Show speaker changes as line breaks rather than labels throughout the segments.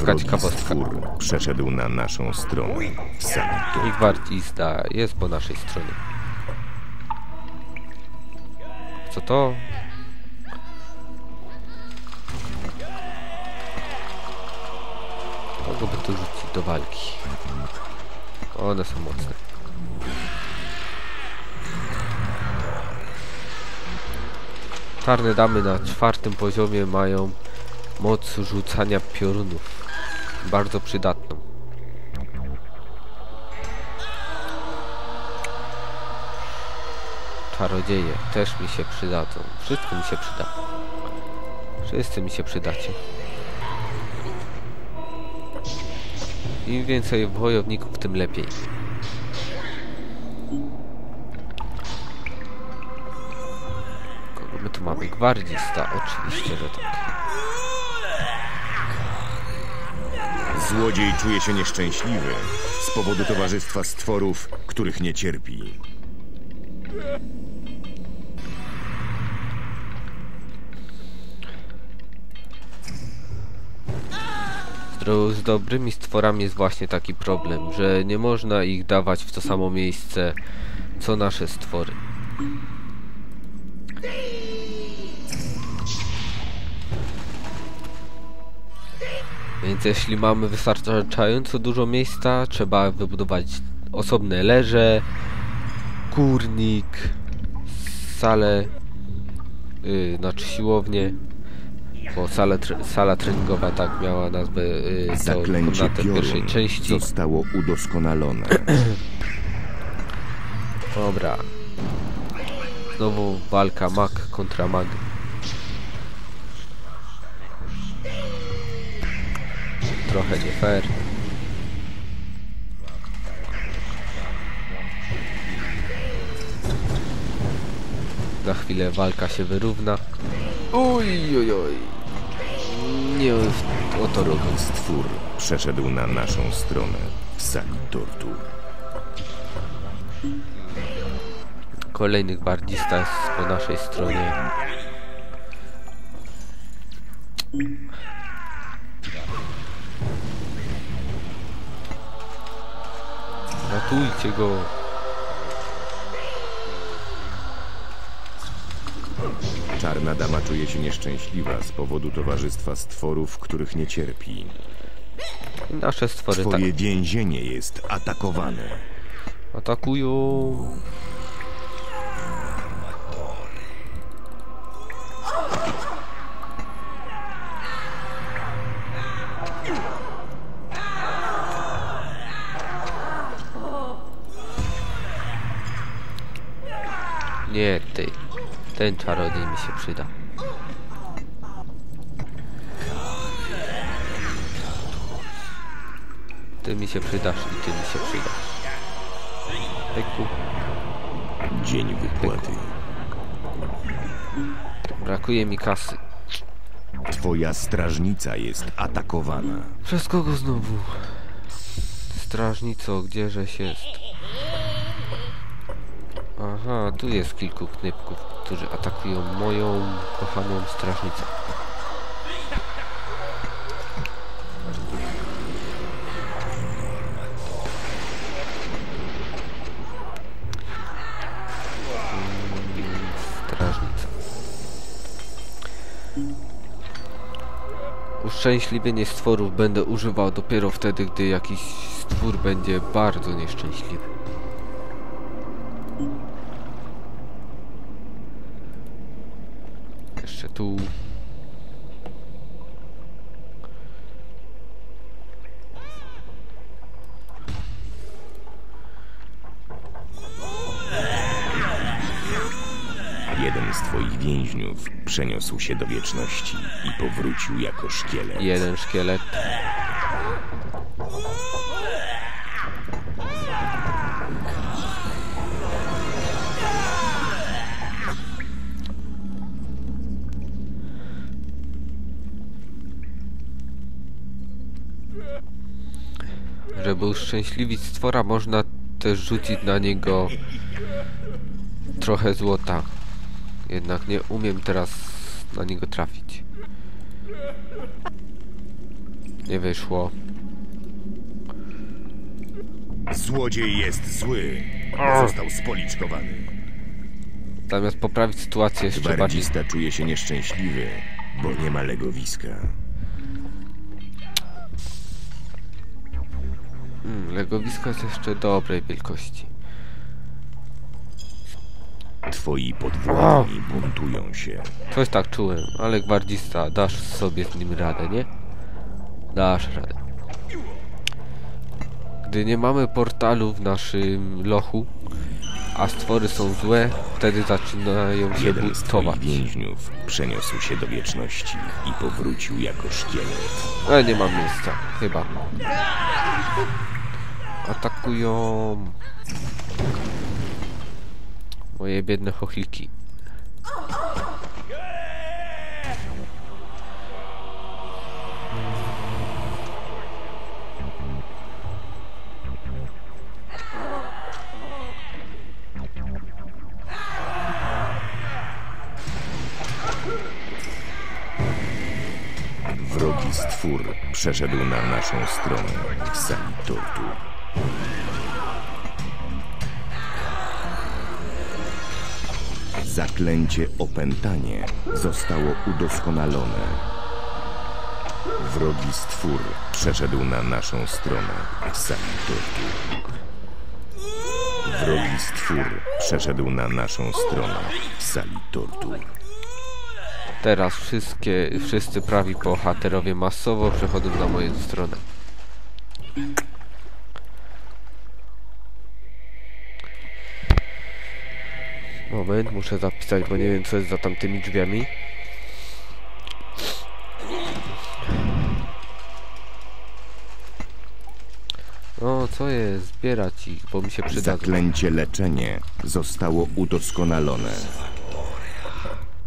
Taka ciekawostka.
przeszedł na naszą stronę.
I gwardzista jest po naszej stronie. Co to? Kogo by tu rzucić do walki? One są mocne. Czarne damy na czwartym poziomie mają moc rzucania piorunów. Bardzo przydatną. Czarodzieje też mi się przydadzą. Wszystko mi się przyda. Wszyscy mi się przydacie. Im więcej wojowników, tym lepiej. Kogo my tu mamy? Gwardzista, oczywiście, że tak.
Złodziej czuje się nieszczęśliwy z powodu towarzystwa stworów, których nie cierpi.
Z, dobrymi stworami jest właśnie taki problem, że nie można ich dawać w to samo miejsce co nasze stwory. Więc jeśli mamy wystarczająco dużo miejsca, trzeba wybudować osobne leże, kurnik, salę, yy, znaczy siłownię, bo sala, tre- sala treningowa tak miała nazwę yy,
Zaklęcie
pierwszej części.
zostało udoskonalone.
Dobra. Znowu walka mag kontra mag. Trochę nie fair. Za chwilę walka się wyrówna. Oj, oj, oj. Nie o to robię.
Stwór przeszedł na naszą stronę w sali tortur.
Kolejny gwardzista jest po naszej stronie. Ratujcie go.
Czarna dama czuje się nieszczęśliwa z powodu towarzystwa stworów, których nie cierpi.
Nasze stwory tak
Twoje więzienie jest atakowane.
atakują. Ten czarodziej mi się przyda. Ty mi się przydasz i ty mi się przydasz. Pyku.
Dzień wypłaty.
Brakuje mi kasy.
Twoja strażnica jest atakowana.
Przez kogo znowu? Strażnico, gdzieżeś jest? Aha, tu jest kilku knypków, którzy atakują moją kochaną strażnicę. Strażnica. Uszczęśliwienie stworów będę używał dopiero wtedy, gdy jakiś stwór będzie bardzo nieszczęśliwy. Jeszcze tu.
Jeden z twoich więźniów przeniósł się do wieczności i powrócił jako szkielet.
Jeden szkielet. Żeby uszczęśliwić stwora, można też rzucić na niego trochę złota. Jednak nie umiem teraz na niego trafić. Nie wyszło.
Złodziej jest zły, bo został spoliczkowany.
Zamiast poprawić sytuację jeszcze bardziej...
Czuje się nieszczęśliwy, bo nie ma legowiska.
Legowisko jest jeszcze dobrej wielkości.
Twoi podwładni buntują się.
Coś tak czułem, ale gwardzista, dasz sobie z nim radę, nie? Dasz radę. Gdy nie mamy portalu w naszym lochu, a stwory są złe, wtedy zaczynają się
Jeden
buntować.
więźniów przeniósł się do wieczności i powrócił jako szkielet.
Ale nie mam miejsca, chyba. Atakują... Moje biedne chochliki.
Wrogi stwór przeszedł na naszą stronę w sali tortur. Zaklęcie opętanie zostało udoskonalone. Wrogi stwór przeszedł na naszą stronę tortur. Wrogi stwór przeszedł na naszą stronę sali tortur.
Teraz wszystkie, wszyscy prawi bohaterowie masowo przechodzą na moją stronę. Moment, muszę zapisać, bo nie wiem co jest za tamtymi drzwiami. O, co jest? Zbierać ich, bo mi się przyda.
Zaklęcie leczenie zostało udoskonalone.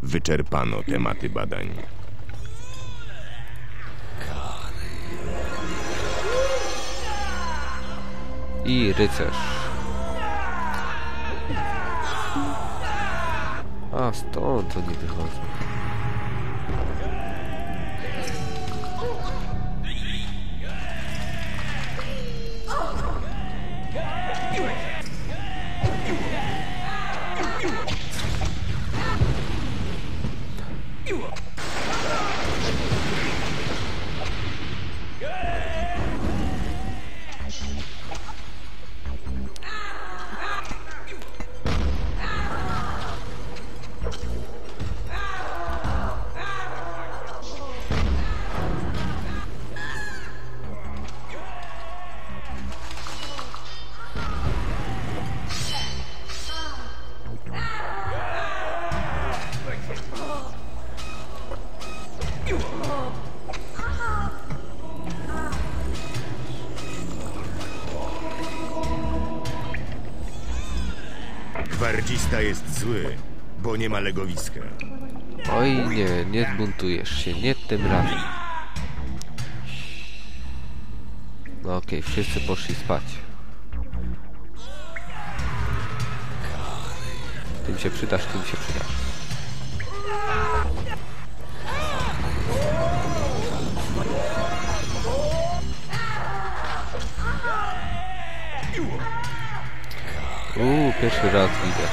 Wyczerpano tematy badań.
I rycerz. A, stąd oni wychodzą.
Gwardzista jest zły, bo nie ma legowiska.
Oj nie, nie zbuntujesz się, nie tym razem. No okej, wszyscy poszli spać. Tym się przydasz, tym się przydasz. Uuu, pierwszy raz widzę,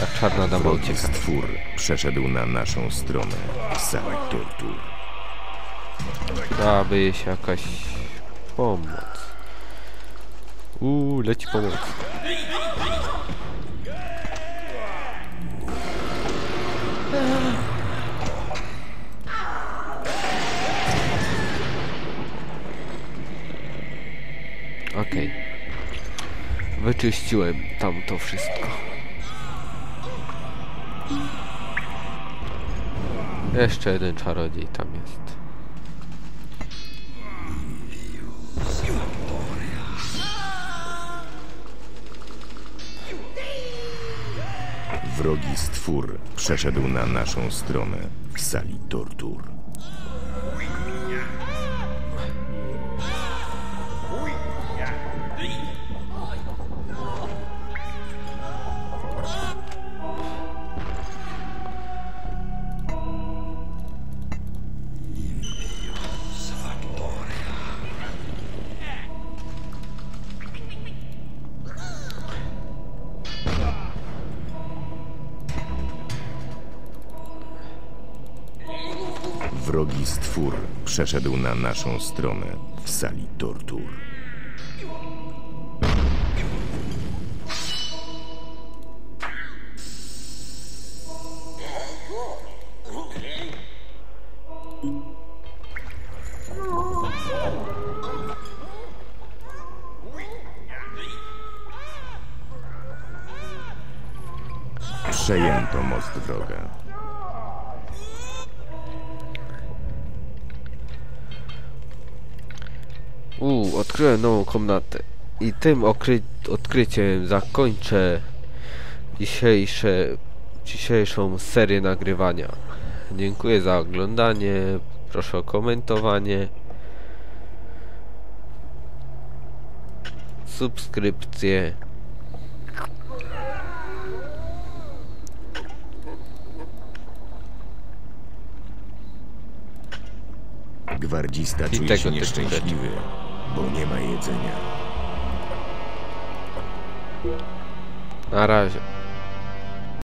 jak czarna dama ucieka.
stwór przeszedł na naszą stronę w sali tortur.
Dałaby jej się jakaś pomoc. Uuu, leci pomoc. Okej. Wyczyściłem tam to wszystko. Jeszcze jeden czarodziej tam jest.
Wrogi stwór przeszedł na naszą stronę w sali tortur. Wrogi stwór przeszedł na naszą stronę w sali tortur. Przejęto most wroga.
Uuu, odkryłem nową komnatę. I tym odkryciem zakończę dzisiejsze, dzisiejszą serię nagrywania. Dziękuję za oglądanie. Proszę o komentowanie. Subskrypcje.
Gwardzista
I
czuje się nieszczęśliwy, bo nie ma jedzenia.
Na razie.